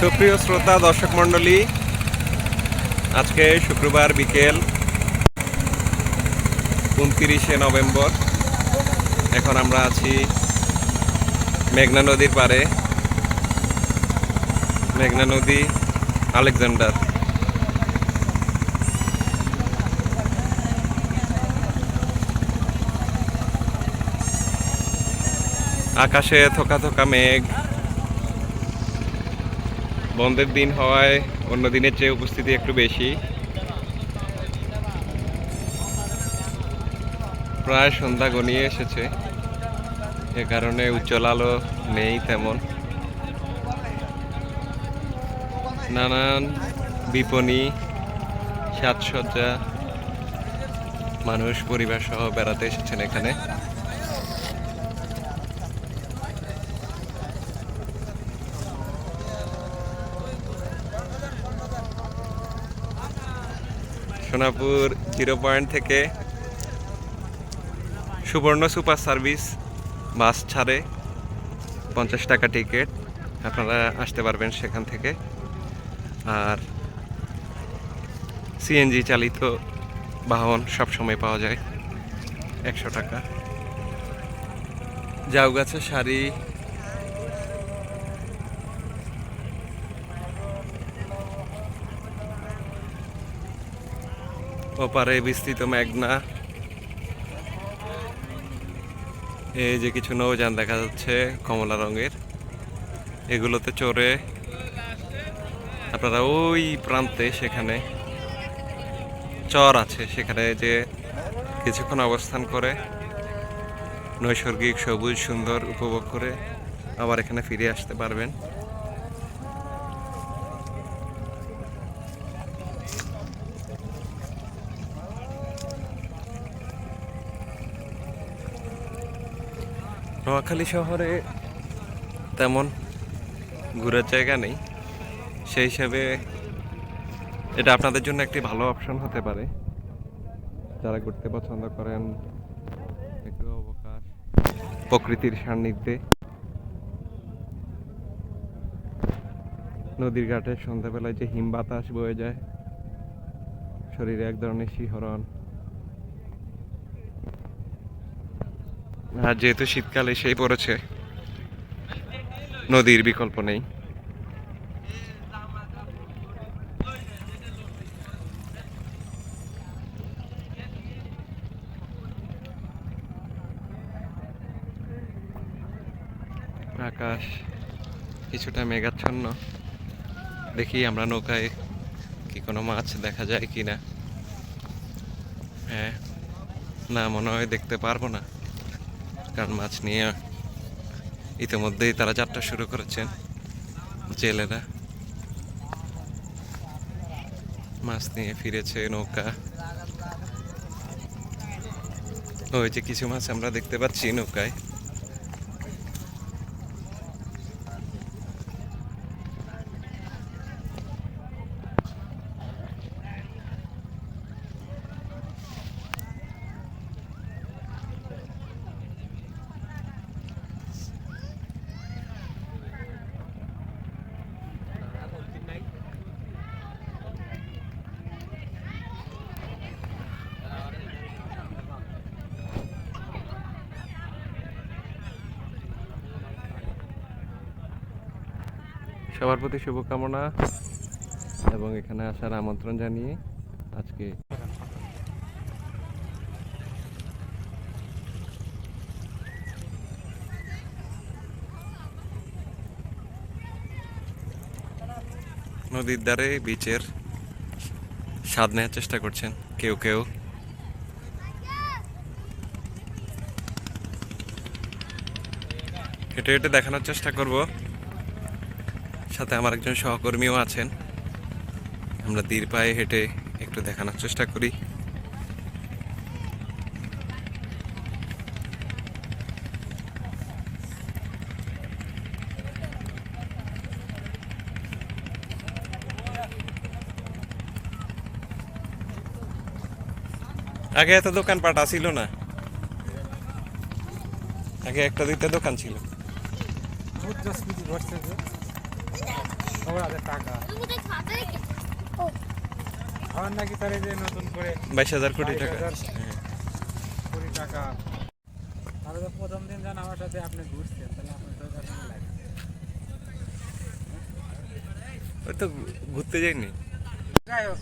সুপ্রিয় শ্রোতা, দর্শক মণ্ডলী, আজকে শুক্রবার বিকেল উনত্রিশে নভেম্বর। এখন আমরা আছি মেঘনা নদীর পাড়ে। মেঘনা নদী আলেকজান্ডার। আকাশে থোকা থোকা মেঘ। বন্ধের দিন হওয়ায় অন্য দিনের চেয়ে উপস্থিতি একটু বেশি। প্রায় সন্ধ্যা গনিয়ে এসেছে। এ কারণে উজ্জ্বল আলো নেই তেমন। নানান বিপণী, সাজসজ্জা, মানুষ পরিবার সহ বেড়াতে এসেছেন এখানে। সোনাপুর জিরো পয়েন্ট থেকে সুবর্ণ সুপার সার্ভিস বাস ছাড়ে পঞ্চাশ টাকা টিকিট। আপনারা আসতে পারবেন সেখান থেকে। আর সিএনজি চালিত বাহন সবসময় পাওয়া যায়। একশো টাকা। জাউ গাছের শাড়ি ওপারে বিস্তৃত মেঘনা। এই যে কিছু নৌযান দেখা যাচ্ছে কমলা রঙের। এগুলোতে চড়ে আপনারা ওই প্রান্তে সেখানে চর আছে, সেখানে যে কিছুক্ষণ অবস্থান করে নৈসর্গিক, সবুজ, সুন্দর উপভোগ করে আবার এখানে ফিরে আসতে পারবেন। নোয়াখালী শহরে তেমন ঘোরার জায়গা নেই। সেই হিসাবে এটা আপনাদের জন্য একটি ভালো অপশন হতে পারে। যারা ঘুরতে পছন্দ করেন, একটু অবকাশ, প্রকৃতির সান্নিধ্যে। নদীর ঘাটে সন্ধ্যাবেলায় যে হিম বাতাস বয়ে যায়, শরীরে এক ধরনের শিহরণ। আর যেহেতু শীতকাল এসেই পড়েছে, নদীর বিকল্প নেই। আকাশ কিছুটা মেঘাচ্ছন্ন। দেখি আমরা নৌকায় কি কোনো মাছ দেখা যায় কি না হ্যাঁ না মনে হয় দেখতে পারব না। কারণ মাছ নিয়ে ইতিমধ্যেই তারা যাত্রা শুরু করেছেন জেলেরা। মাছ নিয়ে ফিরেছে নৌকা। ওই যে কিছু মাছ আমরা দেখতে পাচ্ছি নৌকায়। সবার প্রতি শুভকামনা এবং এখানে আসার আমন্ত্রণ জানিয়ে আজকে নদীর ধারে বিচের স্বাদ নেওয়ার চেষ্টা করছেন কেউ কেউ। হেঁটে হেঁটে দেখানোর চেষ্টা করব। সাথে আমার একজন সহকর্মীও আছেন। আমরা ধীর পায়ে হেঁটে একটু দেখানোর চেষ্টা করি। আগে এত দোকান পাটা ছিল না। আগে একটা দুইটা দোকান ছিল। বাইশ হাজার কোটি টাকা। 22,000। কোটি টাকা। তাহলে তো প্রথম দিন যান আমার সাথে আপনি ঘুরছেন তাহলে আপনার তো ওই তো ঘুরতে যাইনি। যাই হোক।